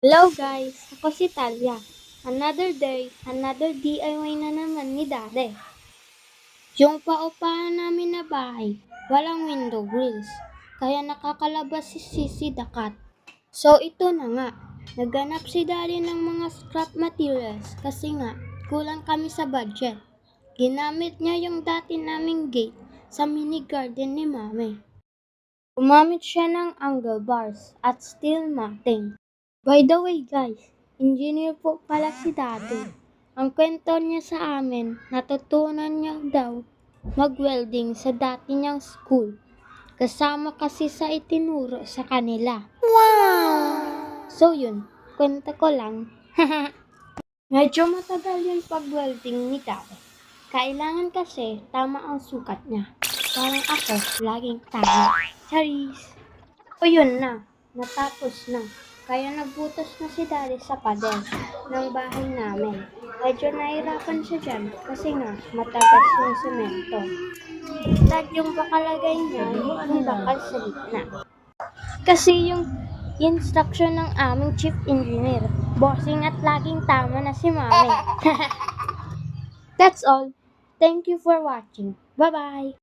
Hello guys, ako si Talia. Another day, another DIY na naman ni Dade. Yung paupahan namin na bahay, walang window grills, kaya nakakalabas si Sisi Dakat. So ito na nga, nagganap si Daddy ng mga scrap materials kasi nga kulang kami sa budget. Ginamit niya yung dati naming gate sa mini garden ni Mami. Gumamit siya ng angle bars at steel matting. By the way guys, engineer po pala si Daddy. Ang kwento niya sa amin, natutunan niya daw mag-welding sa dati niyang school. Kasama kasi sa itinuro sa kanila. Wow! So yun, kwento ko lang. Medyo matagal yung pag-welding ni Daddy. Kailangan kasi tama ang sukat niya. Parang ako, laging tama. Charis! O yun na, natapos na. Kaya nagbutas na si Daddy sa pader ng bahay namin. Medyo nahirapan siya dyan kasi nga matagas yung semento. At yung pakalagay niya, yung bakal sa gitna. Kasi yung instruction ng aming chief engineer, bossing at laging tama na si mami. That's all. Thank you for watching. Bye-bye!